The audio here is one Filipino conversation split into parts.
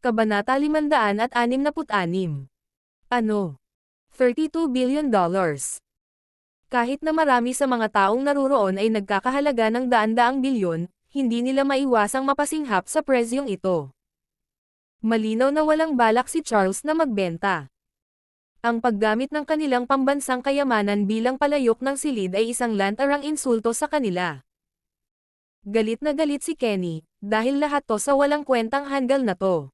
Kabanata 566. Ano? 32 billion dollars. Kahit na marami sa mga taong naruroon ay nagkakahalaga ng daan-daang bilyon, hindi nila maiwasang mapasinghap sa presyong ito. Malinaw na walang balak si Charles na magbenta. Ang paggamit ng kanilang pambansang kayamanan bilang palayok ng silid ay isang lantarang insulto sa kanila. Galit na galit si Kenny, dahil lahat to sa walang kwentang hanggal na to.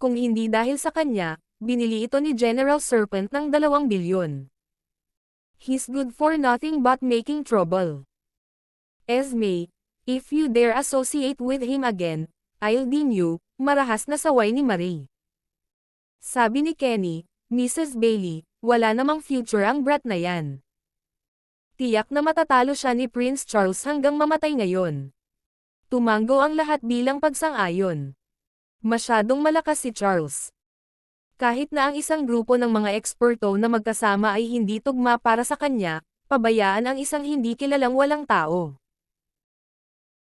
Kung hindi dahil sa kanya, binili ito ni General Serpent ng dalawang bilyon. He's good for nothing but making trouble. Esme, if you dare associate with him again, I'll din you, marahas na saway ni Marie. Sabi ni Kenny, Mrs. Bailey, wala namang future ang brat na yan. Tiyak na matatalo siya ni Prince Charles hanggang mamatay ngayon. Tumango ang lahat bilang pagsang-ayon. Masyadong malakas si Charles. Kahit na ang isang grupo ng mga eksperto na magkasama ay hindi tugma para sa kanya, pabayaan ang isang hindi kilalang walang tao.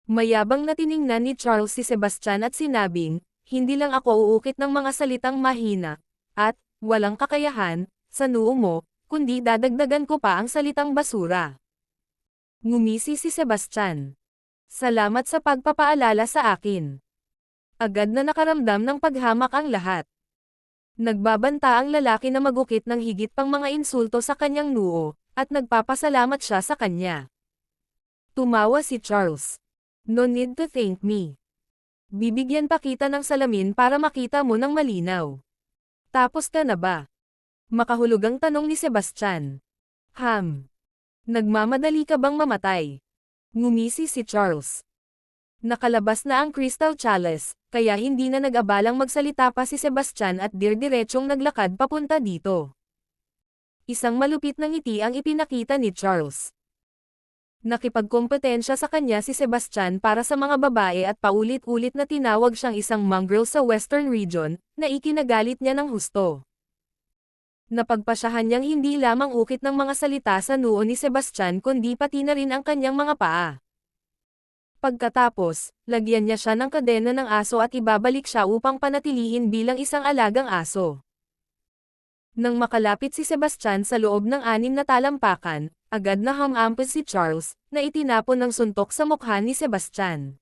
Mayabang na tiningnan ni Charles si Sebastian at sinabing, hindi lang ako uukit ng mga salitang mahina, at, walang kakayahan, sa noo mo, kundi dadagdagan ko pa ang salitang basura. Ngumisi si Sebastian. Salamat sa pagpapaalala sa akin. Agad na nakaramdam ng paghamak ang lahat. Nagbabanta ang lalaki na magukit ng higit pang mga insulto sa kanyang noo, at nagpapasalamat siya sa kanya. Tumawa si Charles. No need to thank me. Bibigyan pa kita ng salamin para makita mo ng malinaw. Tapos ka na ba? Makahulugang tanong ni Sebastian. Ham. Nagmamadali ka bang mamatay? Ngumisi si Charles. Nakalabas na ang Crystal Chalice, kaya hindi na nag-abalang magsalita pa si Sebastian at dir-diretsyong naglakad papunta dito. Isang malupit na ngiti ang ipinakita ni Charles. Nakipagkompetensya sa kanya si Sebastian para sa mga babae at paulit-ulit na tinawag siyang isang mongrel sa Western Region, na ikinagalit niya ng husto. Napagpasyahan niyang hindi lamang ukit ng mga salita sa noo ni Sebastian kundi pati na rin ang kanyang mga paa. Pagkatapos, lagyan niya siya ng kadena ng aso at ibabalik siya upang panatilihin bilang isang alagang aso. Nang makalapit si Sebastian sa loob ng anim na talampakan, agad na hamampos si Charles, na itinapon ng suntok sa mukha ni Sebastian.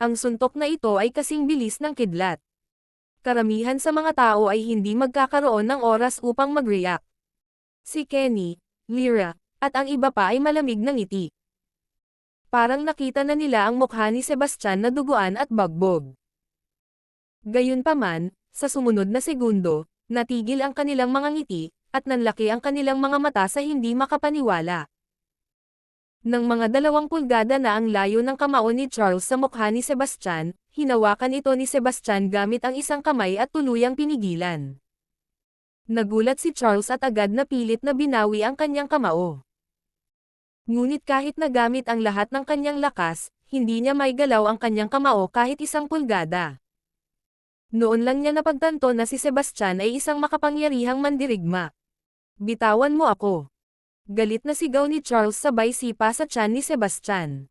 Ang suntok na ito ay kasing bilis ng kidlat. Karamihan sa mga tao ay hindi magkakaroon ng oras upang mag-react. Si Kenny, Lyra, at ang iba pa ay malamig ng ngiti. Parang nakita na nila ang mukha ni Sebastian na duguan at bagbog. Gayunpaman, sa sumunod na segundo, natigil ang kanilang mga ngiti, at nanlaki ang kanilang mga mata sa hindi makapaniwala. Nang mga dalawang pulgada na ang layo ng kamao ni Charles sa mukha ni Sebastian, hinawakan ito ni Sebastian gamit ang isang kamay at tuluyang pinigilan. Nagulat si Charles at agad na pilit na binawi ang kanyang kamao. Ngunit kahit nagamit ang lahat ng kanyang lakas, hindi niya may galaw ang kanyang kamao kahit isang pulgada. Noon lang niya napagtanto na si Sebastian ay isang makapangyarihang mandirigma. Bitawan mo ako. Galit na sigaw ni Charles sabay sipa sa tiyan ni Sebastian.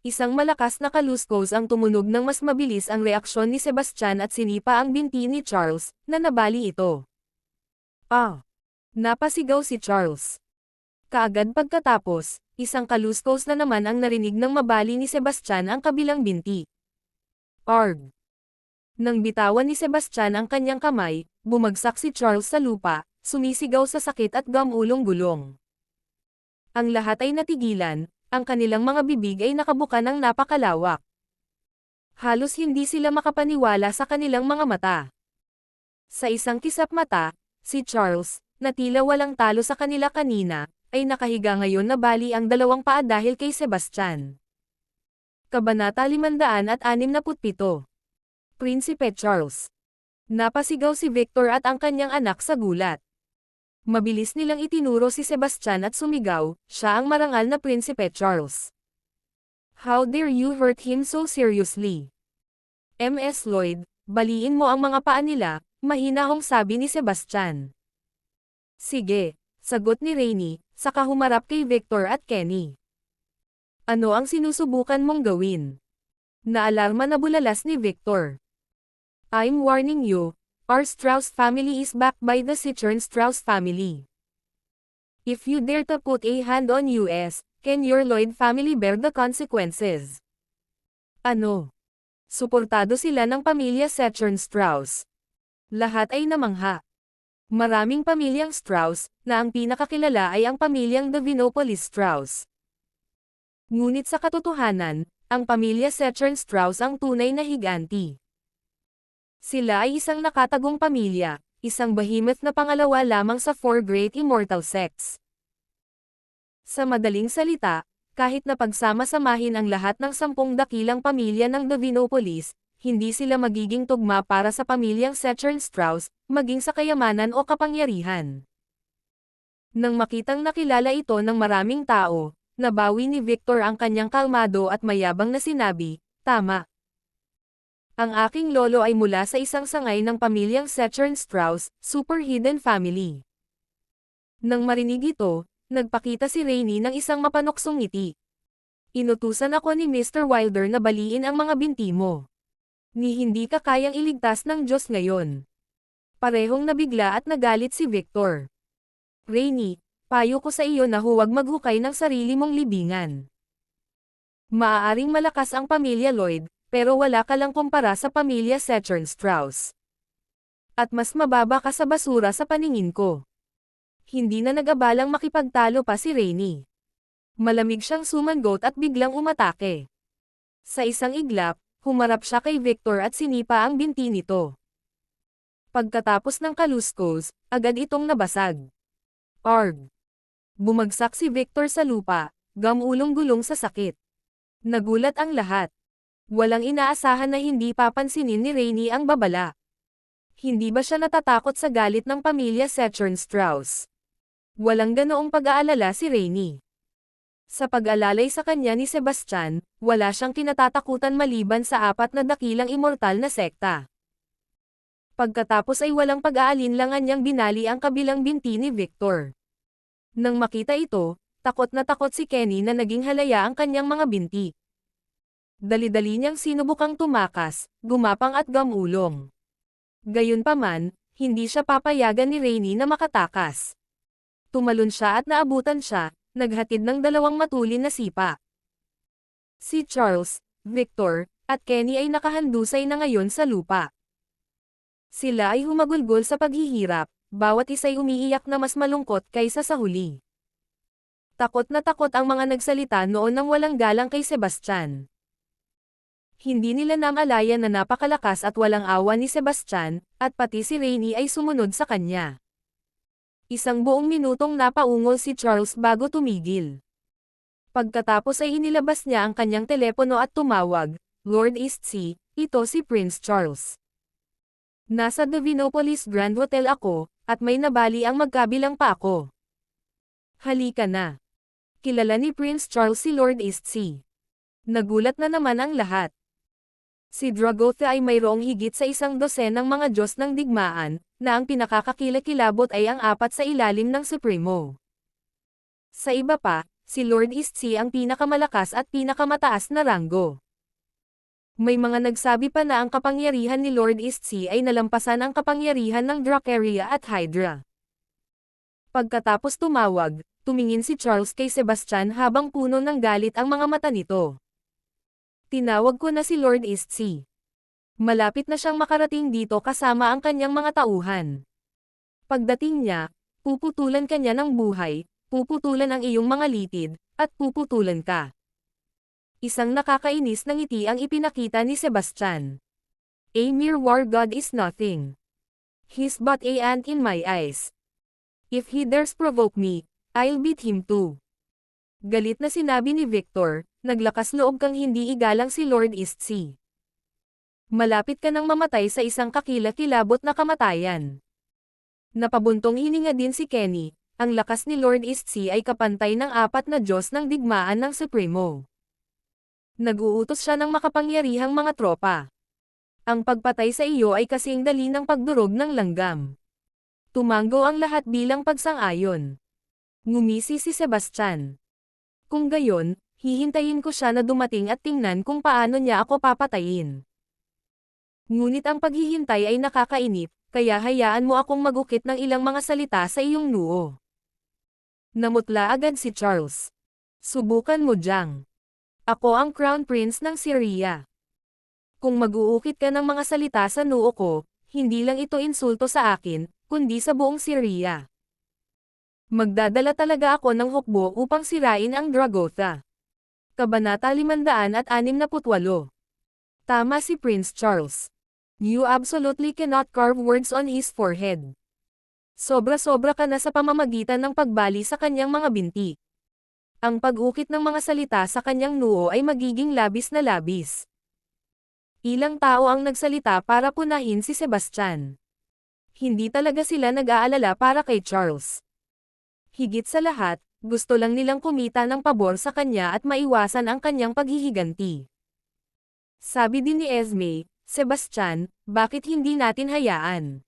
Isang malakas na kaluskos ang tumunog ng mas mabilis ang reaksyon ni Sebastian at sinipa ang binti ni Charles, na nabali ito. Ah! Napasigaw si Charles. Kaagad pagkatapos, isang kaluskos na naman ang narinig ng mabali ni Sebastian ang kabilang binti. Arg! Nang bitawan ni Sebastian ang kanyang kamay, bumagsak si Charles sa lupa, sumisigaw sa sakit at gamulong-gulong. Ang lahat ay natigilan, ang kanilang mga bibig ay nakabuka ng napakalawak. Halos hindi sila makapaniwala sa kanilang mga mata. Sa isang kisap mata, si Charles, na tila walang talo sa kanila kanina, ay nakahiga ngayon na bali ang dalawang paa dahil kay Sebastian. Kabanata 567 Prinsipe Charles Napasigaw si Victor at ang kanyang anak sa gulat. Mabilis nilang itinuro si Sebastian at sumigaw, siya ang marangal na Prinsipe Charles. How dare you hurt him so seriously? M.S. Lloyd, baliin mo ang mga paa nila, mahinahong sabi ni Sebastian. Sige, sagot ni Rainy, saka humarap kay Victor at Kenny. Ano ang sinusubukan mong gawin? Naalarma na bulalas ni Victor. I'm warning you, our Strauss family is backed by the Citroen Strauss family. If you dare to put a hand on US, can your Lloyd family bear the consequences? Ano? Suportado sila ng pamilya Citroen Strauss. Lahat ay namangha. Maraming pamilyang Strauss, na ang pinakakilala ay ang pamilyang Davinopolis Strauss. Ngunit sa katotohanan, ang pamilya Citroen Strauss ang tunay na higanti. Sila ay isang nakatagong pamilya, isang behemoth na pangalawa lamang sa four great immortal sects. Sa madaling salita, kahit na pagsama-samahin ang lahat ng sampung dakilang pamilya ng Davinopolis, hindi sila magiging tugma para sa pamilyang Citroen Strauss, maging sa kayamanan o kapangyarihan. Nang makitang nakilala ito ng maraming tao, nabawi ni Victor ang kanyang kalmado at mayabang na sinabi, Tama. Ang aking lolo ay mula sa isang sangay ng pamilyang Citroen Strauss, super hidden family. Nang marinig ito, nagpakita si Rainy ng isang mapanoksong ngiti. Inutusan ako ni Mr. Wilder na baliin ang mga binti mo. Ni hindi ka kayang iligtas ng Diyos ngayon. Parehong nabigla at nagalit si Victor. Rainy, payo ko sa iyo na huwag maghukay ng sarili mong libingan. Maaaring malakas ang pamilya Lloyd, pero wala ka lang kumpara sa pamilya Citroen Strauss. At mas mababa ka sa basura sa paningin ko. Hindi na nag-abalang makipagtalo pa si Rainy. Malamig siyang sumangot at biglang umatake. Sa isang iglap, humarap siya kay Victor at sinipa ang binti nito. Pagkatapos ng kaluskos, agad itong nabasag. Arg! Bumagsak si Victor sa lupa, gamulong-gulong sa sakit. Nagulat ang lahat. Walang inaasahan na hindi papansinin ni Rainy ang babala. Hindi ba siya natatakot sa galit ng pamilya Citroen Strauss? Walang ganoong pag-aalala si Rainy. Sa pag-alalay sa kanya ni Sebastian, wala siyang kinatatakutan maliban sa apat na dakilang immortal na sekta. Pagkatapos ay walang pag-aalinlangan niyang binali ang kabilang binti ni Victor. Nang makita ito, takot na takot si Kenny na naging halaya ang kanyang mga binti. Dali-dali niyang sinubukang tumakas, gumapang at gamulong. Gayunpaman, hindi siya papayagan ni Rainy na makatakas. Tumalon siya at naabutan siya, naghatid ng dalawang matulin na sipa. Si Charles, Victor, at Kenny ay nakahandusay na ngayon sa lupa. Sila ay humagulgol sa paghihirap, bawat isa'y umiiyak na mas malungkot kaysa sa huli. Takot na takot ang mga nagsalita noon nang walang galang kay Sebastian. Hindi nila namalaya na napakalakas at walang awa ni Sebastian, at pati si Rainy ay sumunod sa kanya. Isang buong minutong napaungol si Charles bago tumigil. Pagkatapos ay inilabas niya ang kanyang telepono at tumawag, Lord Eastsea, ito si Prince Charles. Nasa Davinopolis Grand Hotel ako, at may nabali ang magkabilang pa ako. Halika na. Kilala ni Prince Charles si Lord Eastsea. Nagulat na naman ang lahat. Si Dragotha ay mayroong higit sa isang dosenang mga Diyos ng digmaan, na ang pinakakakilakilabot ay ang apat sa ilalim ng Supremo. Sa iba pa, si Lord Eastsea ang pinakamalakas at pinakamataas na ranggo. May mga nagsabi pa na ang kapangyarihan ni Lord Eastsea ay nalampasan ang kapangyarihan ng Dracaria at Hydra. Pagkatapos tumawag, tumingin si Charles kay Sebastian habang puno ng galit ang mga mata nito. Tinawag ko na si Lord Eastsea. Malapit na siyang makarating dito kasama ang kanyang mga tauhan. Pagdating niya, puputulan kanya ng buhay, puputulan ang iyong mga litid, at puputulan ka. Isang nakakainis na ngiti ang ipinakita ni Sebastian. A mere war god is nothing. He's but a ant in my eyes. If he dares provoke me, I'll beat him too. Galit na sinabi ni Victor, naglakas loob kang hindi igalang si Lord Eastsea. Malapit ka nang mamatay sa isang kakilakilabot na kamatayan. Napabuntong hininga din si Kenny, ang lakas ni Lord Eastsea ay kapantay ng apat na Diyos ng digmaan ng Supremo. Nag-uutos siya ng makapangyarihang mga tropa. Ang pagpatay sa iyo ay kasing dali ng pagdurog ng langgam. Tumango ang lahat bilang pagsang-ayon. Ngumisi si Sebastian. Kung gayon, hihintayin ko siya na dumating at tingnan kung paano niya ako papatayin. Ngunit ang paghihintay ay nakakainip, kaya hayaan mo akong magukit ng ilang mga salita sa iyong noo. Namutla agad si Charles. Subukan mo Jang. Ako ang Crown Prince ng Syria. Kung mag-uukit ka ng mga salita sa noo ko, hindi lang ito insulto sa akin, kundi sa buong Syria. Magdadala talaga ako ng hukbo upang sirain ang Dragotha. Kabanata 568 Tama si Prince Charles. You absolutely cannot carve words on his forehead. Sobra-sobra ka na sa pamamagitan ng pagbali sa kanyang mga binti. Ang pag-ukit ng mga salita sa kanyang noo ay magiging labis na labis. Ilang tao ang nagsalita para punahin si Sebastian. Hindi talaga sila nag-aalala para kay Charles. Higit sa lahat, gusto lang nilang kumita ng pabor sa kanya at maiwasan ang kanyang paghihiganti. Sabi din ni Esme, Sebastian, bakit hindi natin hayaan?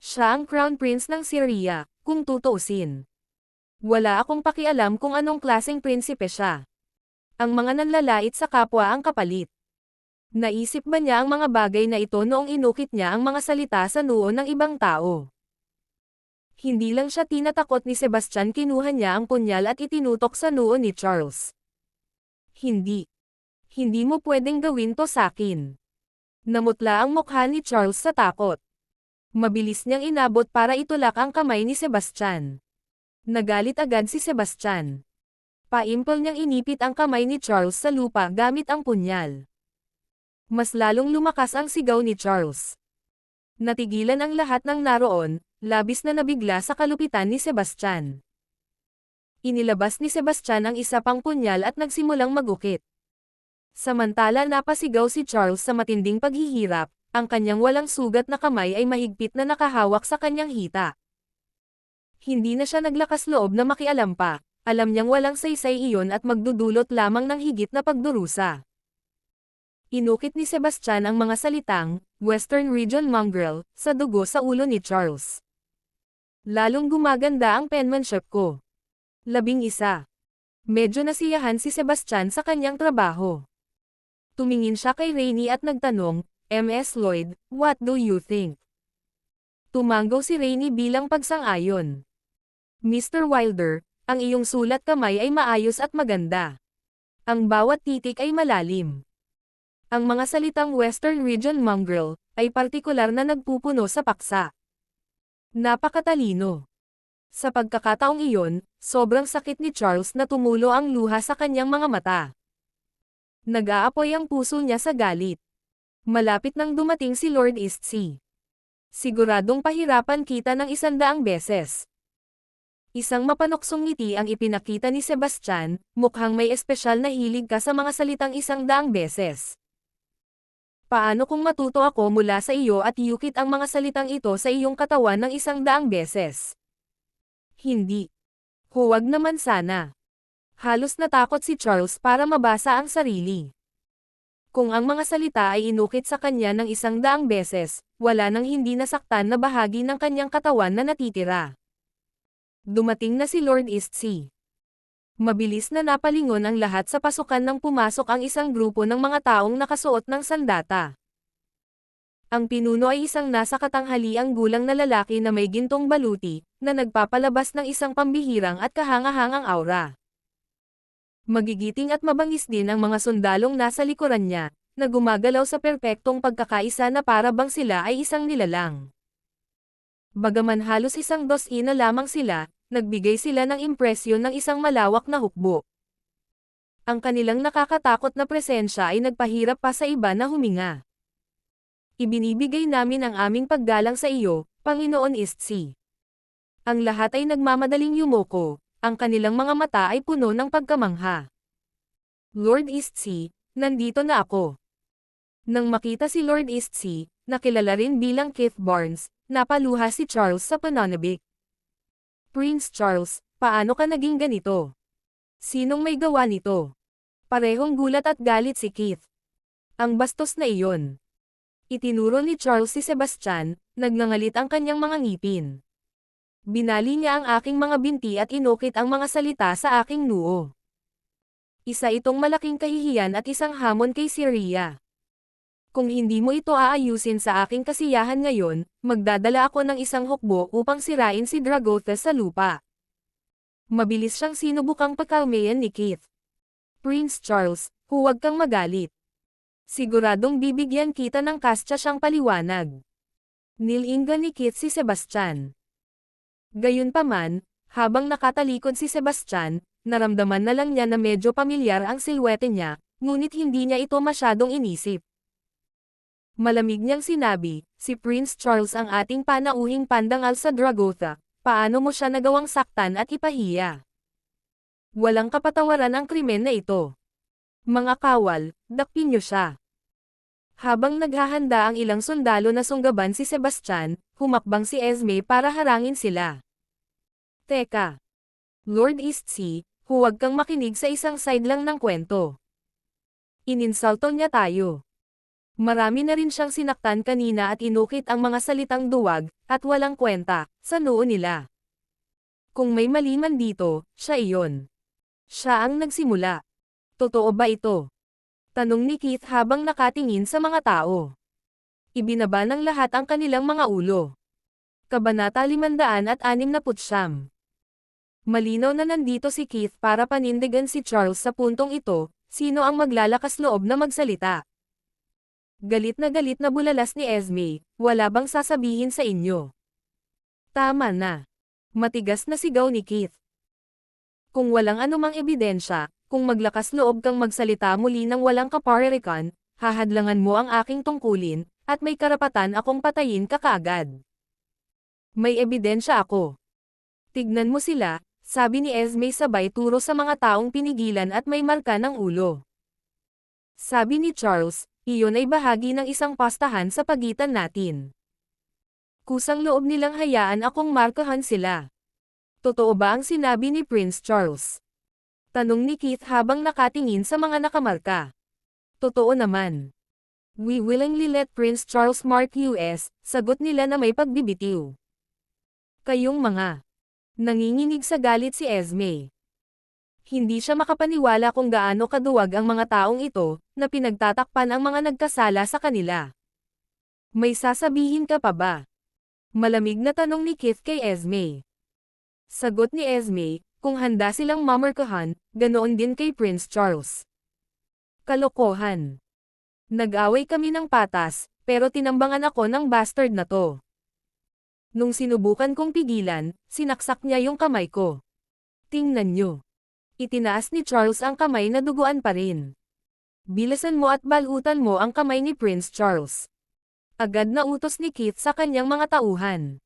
Siya ang Crown Prince ng Syria, kung tutuusin. Wala akong pakialam kung anong klaseng prinsipe siya. Ang mga nanlalait sa kapwa ang kapalit. Naisip ba niya ang mga bagay na ito noong inukit niya ang mga salita sa noo ng ibang tao? Hindi lang siya tinatakot ni Sebastian kinuha niya ang punyal at itinutok sa noo ni Charles. Hindi. Hindi mo pwedeng gawin to sa akin. Namutla ang mukha ni Charles sa takot. Mabilis niyang inabot para itulak ang kamay ni Sebastian. Nagalit agad si Sebastian. Paimpol niyang inipit ang kamay ni Charles sa lupa gamit ang punyal. Mas lalong lumakas ang sigaw ni Charles. Natigilan ang lahat ng naroon, labis na nabigla sa kalupitan ni Sebastian. Inilabas ni Sebastian ang isa pang punyal at nagsimulang magukit. Samantala napasigaw si Charles sa matinding paghihirap, ang kanyang walang sugat na kamay ay mahigpit na nakahawak sa kanyang hita. Hindi na siya naglakas loob na makialam pa, alam niyang walang saysay iyon at magdudulot lamang ng higit na pagdurusa. Inukit ni Sebastian ang mga salitang, Western Region Mongrel, sa dugo sa ulo ni Charles. Lalong gumaganda ang penmanship ko. Labing isa. Medyo nasiyahan si Sebastian sa kanyang trabaho. Tumingin siya kay Rainy at nagtanong, MS Lloyd, what do you think? Tumanggaw si Rainy bilang pagsang-ayon. Mr. Wilder, ang iyong sulat kamay ay maayos at maganda. Ang bawat titik ay malalim. Ang mga salitang Western Region Mongrel ay partikular na nagpupuno sa paksa. Napakatalino. Sa pagkakataong iyon, sobrang sakit ni Charles na tumulo ang luha sa kanyang mga mata. Nag-aapoy ang puso niya sa galit. Malapit nang dumating si Lord Eastsea. Siguradong pahirapan kita ng isandaang beses. Isang mapanuksong ngiti ang ipinakita ni Sebastian, mukhang may espesyal na hilig ka sa mga salitang isang daang beses. Paano kung matuto ako mula sa iyo at yukit ang mga salitang ito sa iyong katawan ng isang daang beses? Hindi. Huwag naman sana. Halos natakot si Charles para mabasa ang sarili. Kung ang mga salita ay inukit sa kanya ng isang daang beses, wala nang hindi nasaktan na bahagi ng kanyang katawan na natitira. Dumating na si Lord Eastsea. Mabilis na napalingon ang lahat sa pasukan nang pumasok ang isang grupo ng mga taong nakasuot ng sandata. Ang pinuno ay isang nasa katanghaliang gulang na lalaki na may gintong baluti, na nagpapalabas ng isang pambihirang at kahangahangang aura. Magigiting at mabangis din ang mga sundalong nasa likuran niya, na gumagalaw sa perpektong pagkakaisa na para bang sila ay isang nilalang. Bagaman halos isang dos-ina lamang sila, nagbigay sila ng impresyon ng isang malawak na hukbo. Ang kanilang nakakatakot na presensya ay nagpahirap pa sa iba na huminga. Ibinibigay namin ang aming paggalang sa iyo, Panginoon Istsi. Ang lahat ay nagmamadaling yumoko, ang kanilang mga mata ay puno ng pagkamangha. Lord Eastsea, nandito na ako. Nang makita si Lord Eastsea, nakilala rin bilang Keith Barnes, napaluha si Charles sa pananabik. Prince Charles, paano ka naging ganito? Sinong may gawa nito? Parehong gulat at galit si Keith. Ang bastos na iyon. Itinuro ni Charles si Sebastian, nagngangalit ang kanyang mga ngipin. Binali niya ang aking mga binti at inukit ang mga salita sa aking noo. Isa itong malaking kahihiyan at isang hamon kay Syria. Kung hindi mo ito aayusin sa aking kasiyahan ngayon, magdadala ako ng isang hukbo upang sirain si Dragotha sa lupa. Mabilis siyang sinubukang pagkalmayan ni Keith. Prince Charles, huwag kang magalit. Siguradong bibigyan kita ng kastya siyang paliwanag. Nilinga ni Keith si Sebastian. Gayunpaman, habang nakatalikod si Sebastian, naramdaman na lang niya na medyo pamilyar ang silwete niya, ngunit hindi niya ito masyadong inisip. Malamig niyang sinabi, si Prince Charles ang ating panauhing pandangal sa Dragotha, paano mo siya nagawang saktan at ipahiya? Walang kapatawaran ang krimen na ito. Mga kawal, dakpin niyo siya. Habang naghahanda ang ilang sundalo na sunggaban si Sebastian, humakbang si Esme para harangin sila. Teka. Lord Eastsea, huwag kang makinig sa isang side lang ng kwento. Ininsulto niya tayo. Marami na rin siyang sinaktan kanina at inukit ang mga salitang duwag, at walang kwenta, sa noo nila. Kung may mali man dito, siya iyon. Siya ang nagsimula. Totoo ba ito? Tanong ni Keith habang nakatingin sa mga tao. Ibinaba ng lahat ang kanilang mga ulo. Kabanata 569 Malinaw na nandito si Keith para panindigan si Charles sa puntong ito, sino ang maglalakas loob na magsalita. Galit na galit na bulalas ni Esme, wala bang sasabihin sa inyo? Tama na. Matigas na sigaw ni Keith. Kung walang anumang ebidensya, kung maglakas loob kang magsalita muli ng walang kaparerikan, hahadlangan mo ang aking tungkulin, at may karapatan akong patayin ka kaagad. May ebidensya ako. Tignan mo sila, sabi ni Esme sabay turo sa mga taong pinigilan at may marka ng ulo. Sabi ni Charles, iyon ay bahagi ng isang pastahan sa pagitan natin. Kusang loob nilang hayaan akong markahan sila. Totoo ba ang sinabi ni Prince Charles? Tanong ni Keith habang nakatingin sa mga nakamarka. Totoo naman. We willingly let Prince Charles mark US, sagot nila na may pagbibitiw. Kayong mga. Nanginginig sa galit si Esme. Hindi siya makapaniwala kung gaano kaduwag ang mga taong ito, na pinagtatakpan ang mga nagkasala sa kanila. May sasabihin ka pa ba? Malamig na tanong ni Keith kay Esme. Sagot ni Esme, kung handa silang mamarkahan, ganoon din kay Prince Charles. Kalokohan. Nag-away kami ng patas, pero tinambangan ako ng bastard na to. Nung sinubukan kong pigilan, sinaksak niya yung kamay ko. Tingnan nyo. Itinaas ni Charles ang kamay na duguan pa rin. Bilasan mo at balutan mo ang kamay ni Prince Charles. Agad na utos ni Keith sa kanyang mga tauhan.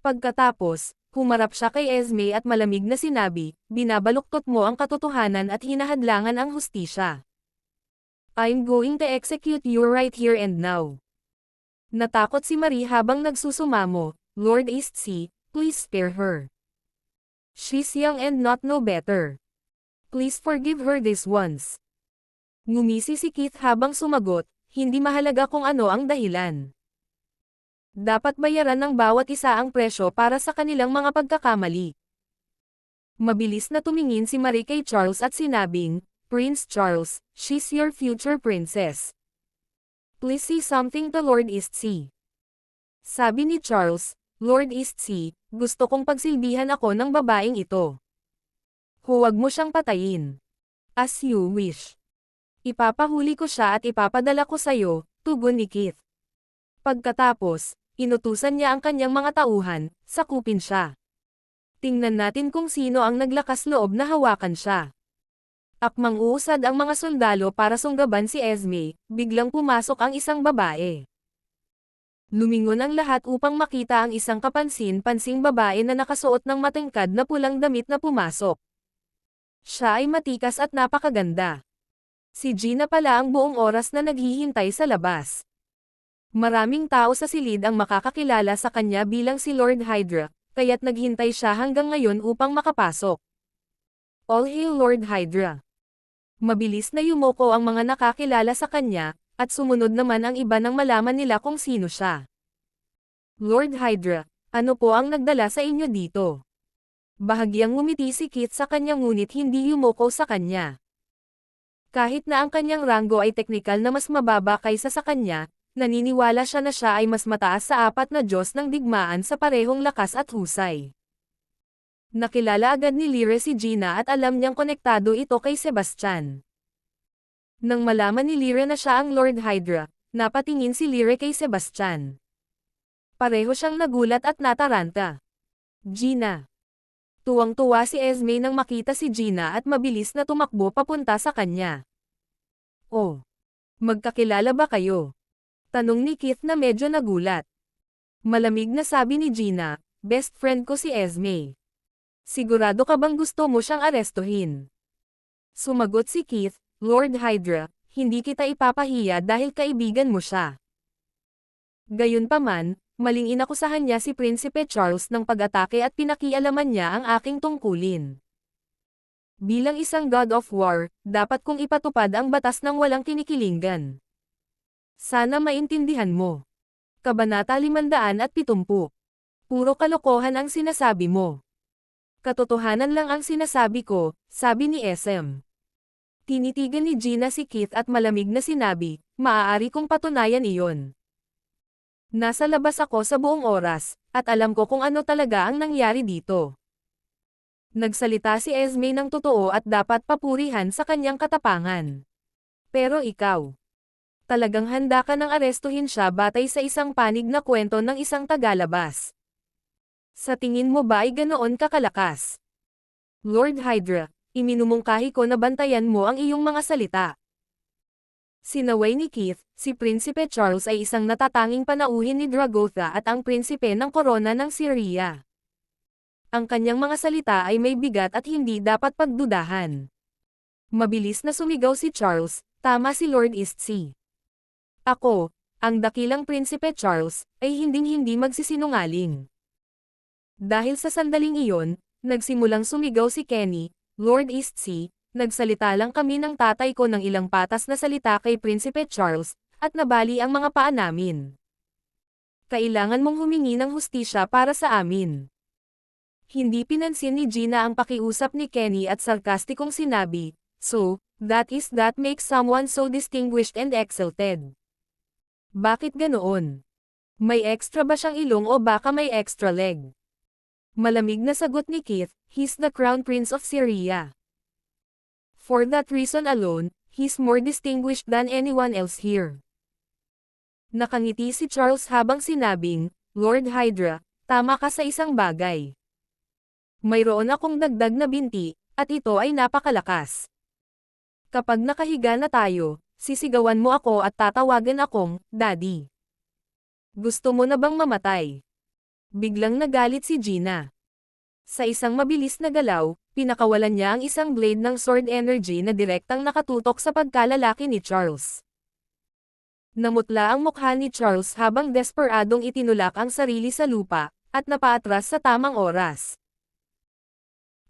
Pagkatapos, humarap siya kay Esme at malamig na sinabi, binabaluktot mo ang katotohanan at hinahadlangan ang hustisya. I'm going to execute you right here and now. Natakot si Marie habang nagsusumamo, Lord Eastsea, please spare her. She's young and not know better. Please forgive her this once. Ngumisi si Keith habang sumagot, hindi mahalaga kung ano ang dahilan. Dapat bayaran ng bawat isa ang presyo para sa kanilang mga pagkakamali. Mabilis na tumingin si Marie kay Charles at sinabing, Prince Charles, she's your future princess. Please see something to Lord Eastsea. Sabi ni Charles, Lord Eastsea, gusto kong pagsilbihan ako ng babaeng ito. Huwag mo siyang patayin. As you wish. Ipapahuli ko siya at ipapadala ko sa'yo, tugon ni Keith. Pagkatapos, inutusan niya ang kanyang mga tauhan, sakupin siya. Tingnan natin kung sino ang naglakas loob na hawakan siya. Akmang uusad ang mga sundalo para sunggaban si Esme, biglang pumasok ang isang babae. Lumingon ang lahat upang makita ang isang kapansin-pansing babae na nakasuot ng matingkad na pulang damit na pumasok. Siya ay matikas at napakaganda. Si Gina pala ang buong oras na naghihintay sa labas. Maraming tao sa silid ang makakakilala sa kanya bilang si Lord Hydra, kaya't naghintay siya hanggang ngayon upang makapasok. All hail Lord Hydra. Mabilis na yumoko ang mga nakakilala sa kanya, at sumunod naman ang iba nang malaman nila kung sino siya. Lord Hydra, ano po ang nagdala sa inyo dito? Bahagyang ngumiti si Kit sa kanya ngunit hindi yumoko sa kanya. Kahit na ang kanyang ranggo ay teknikal na mas mababa kaysa sa kanya, naniniwala siya na siya ay mas mataas sa apat na Diyos ng digmaan sa parehong lakas at husay. Nakilala agad ni Lyra si Gina at alam niyang konektado ito kay Sebastian. Nang malaman ni Lyra na siya ang Lord Hydra, napatingin si Lyra kay Sebastian. Pareho siyang nagulat at nataranta. Gina. Tuwang-tuwa si Esme nang makita si Gina at mabilis na tumakbo papunta sa kanya. Oh. Magkakilala ba kayo? Tanong ni Keith na medyo nagulat. Malamig na sabi ni Gina, best friend ko si Esme. Sigurado ka bang gusto mo siyang arestuhin? Sumagot si Keith, Lord Hydra, hindi kita ipapahiya dahil kaibigan mo siya. Gayunpaman, maling inakusahan niya si Prinsipe Charles ng pag-atake at pinakialaman niya ang aking tungkulin. Bilang isang God of War, dapat kong ipatupad ang batas ng walang kinikilingan. Sana maintindihan mo. Kabanata 570. Puro kalokohan ang sinasabi mo. Katotohanan lang ang sinasabi ko, sabi ni SM. Tinitigan ni Gina si Keith at malamig na sinabi, maaari kong patunayan iyon. Nasa labas ako sa buong oras, at alam ko kung ano talaga ang nangyari dito. Nagsalita si Esme ng totoo at dapat papurihan sa kanyang katapangan. Pero ikaw, talagang handa ka nang arestuhin siya batay sa isang panig na kwento ng isang tagalabas. Sa tingin mo ba ay ganoon kakalakas? Lord Hydra, iminumungkahi ko na bantayan mo ang iyong mga salita. Sinaway ni Keith, si Prinsipe Charles ay isang natatanging panauhin ni Dragotha at ang prinsipe ng korona ng Syria. Ang kanyang mga salita ay may bigat at hindi dapat pagdudahan. Mabilis na sumigaw si Charles, tama si Lord Eastsea. Ako, ang dakilang Prinsipe Charles, ay hinding-hindi magsisinungaling. Dahil sa sandaling iyon, nagsimulang sumigaw si Kenny, Lord Eastsea, nagsalita lang kami ng tatay ko ng ilang patas na salita kay Prinsipe Charles, at nabali ang mga paa namin. Kailangan mong humingi ng hustisya para sa amin. Hindi pinansin ni Gina ang pakiusap ni Kenny at sarkastikong sinabi, So, that is that makes someone so distinguished and exalted. Bakit ganoon? May extra ba siyang ilong o baka may extra leg? Malamig na sagot ni Keith, he's the crown prince of Syria. For that reason alone, he's more distinguished than anyone else here. Nakangiti si Charles habang sinabing, Lord Hydra, tama ka sa isang bagay. Mayroon akong dagdag na binti, at ito ay napakalakas. Kapag nakahiga na tayo, sisigawan mo ako at tatawagan akong, Daddy. Gusto mo na bang mamatay? Biglang nagalit si Gina. Sa isang mabilis na galaw, pinakawalan niya ang isang blade ng sword energy na direktang nakatutok sa pagkalalaki ni Charles. Namutla ang mukha ni Charles habang desperadong itinulak ang sarili sa lupa, at napaatras sa tamang oras.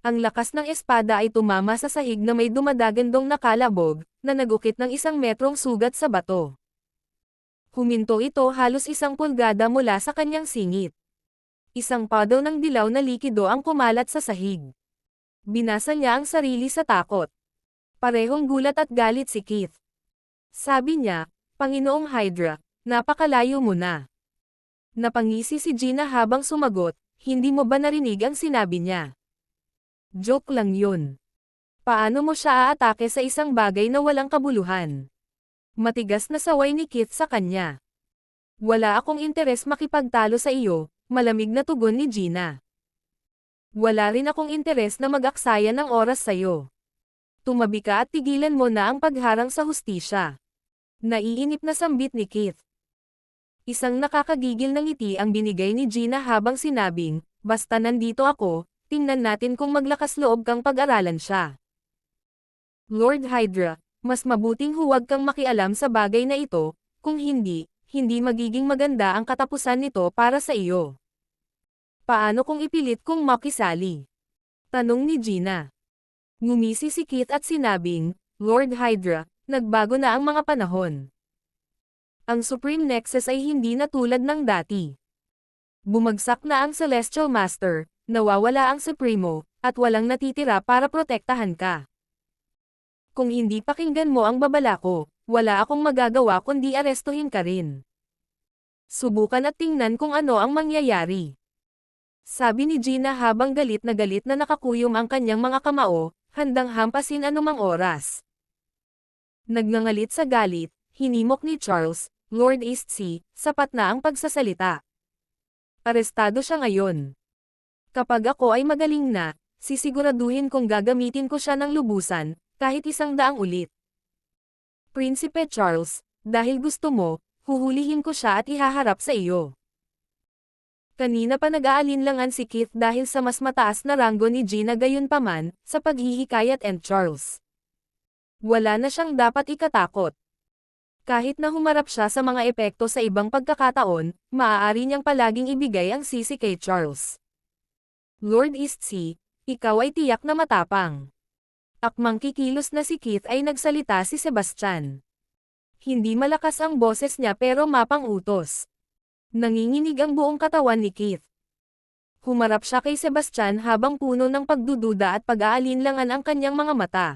Ang lakas ng espada ay tumama sa sahig na may dumadagandong nakalabog, na nagukit ng isang metrong sugat sa bato. Huminto ito halos isang pulgada mula sa kanyang singit. Isang puddle ng dilaw na likido ang kumalat sa sahig. Binasa niya ang sarili sa takot. Parehong gulat at galit si Keith. Sabi niya, Panginoong Hydra, napakalayo mo na. Napangisi si Gina habang sumagot, hindi mo ba narinig ang sinabi niya? Joke lang yun. Paano mo siya aatake sa isang bagay na walang kabuluhan? Matigas na saway ni Kit sa kanya. Wala akong interes makipagtalo sa iyo, malamig na tugon ni Gina. Wala rin akong interes na mag-aksaya ng oras sa'yo. Tumabi ka at tigilan mo na ang pagharang sa hustisya. Naiinip na sambit ni Keith. Isang nakakagigil ng ngiti ang binigay ni Gina habang sinabing, basta nandito ako, tingnan natin kung maglakas loob kang pag-aralan siya. Lord Hydra, mas mabuting huwag kang makialam sa bagay na ito, kung hindi, hindi magiging maganda ang katapusan nito para sa iyo. Paano kung ipilit kung makisali? Tanong ni Gina. Ngumisi si Kit at sinabing, Lord Hydra, nagbago na ang mga panahon. Ang Supreme Nexus ay hindi na tulad ng dati. Bumagsak na ang Celestial Master, nawawala ang Supremo, at walang natitira para protektahan ka. Kung hindi pakinggan mo ang babala ko, wala akong magagawa kundi arestuhin ka rin. Subukan at tingnan kung ano ang mangyayari. Sabi ni Gina habang galit na galit na nakakuyom ang kanyang mga kamao, handang hampasin anumang oras. Nagngangalit sa galit, hinimok ni Charles, Lord Eastsea, sapat na ang pagsasalita. Arestado siya ngayon. Kapag ako ay magaling na, sisiguraduhin kong gagamitin ko siya ng lubusan, kahit isang daang ulit. Prinsipe Charles, dahil gusto mo, huhulihin ko siya at ihaharap sa iyo. Kanina pa nag-aalinlangan si Keith dahil sa mas mataas na ranggo ni Gina gayunpaman, sa paghihikayat and Charles. Wala na siyang dapat ikatakot. Kahit na humarap siya sa mga epekto sa ibang pagkakataon, maaari niyang palaging ibigay ang sisi kay Charles. Lord Eastsea, ikaw ay tiyak na matapang. Akmang kikilos na si Keith ay nagsalita si Sebastian. Hindi malakas ang boses niya pero mapang utos. Nanginginig ang buong katawan ni Keith. Humarap siya kay Sebastian habang puno ng pagdududa at pag-aalinlangan ang kanyang mga mata.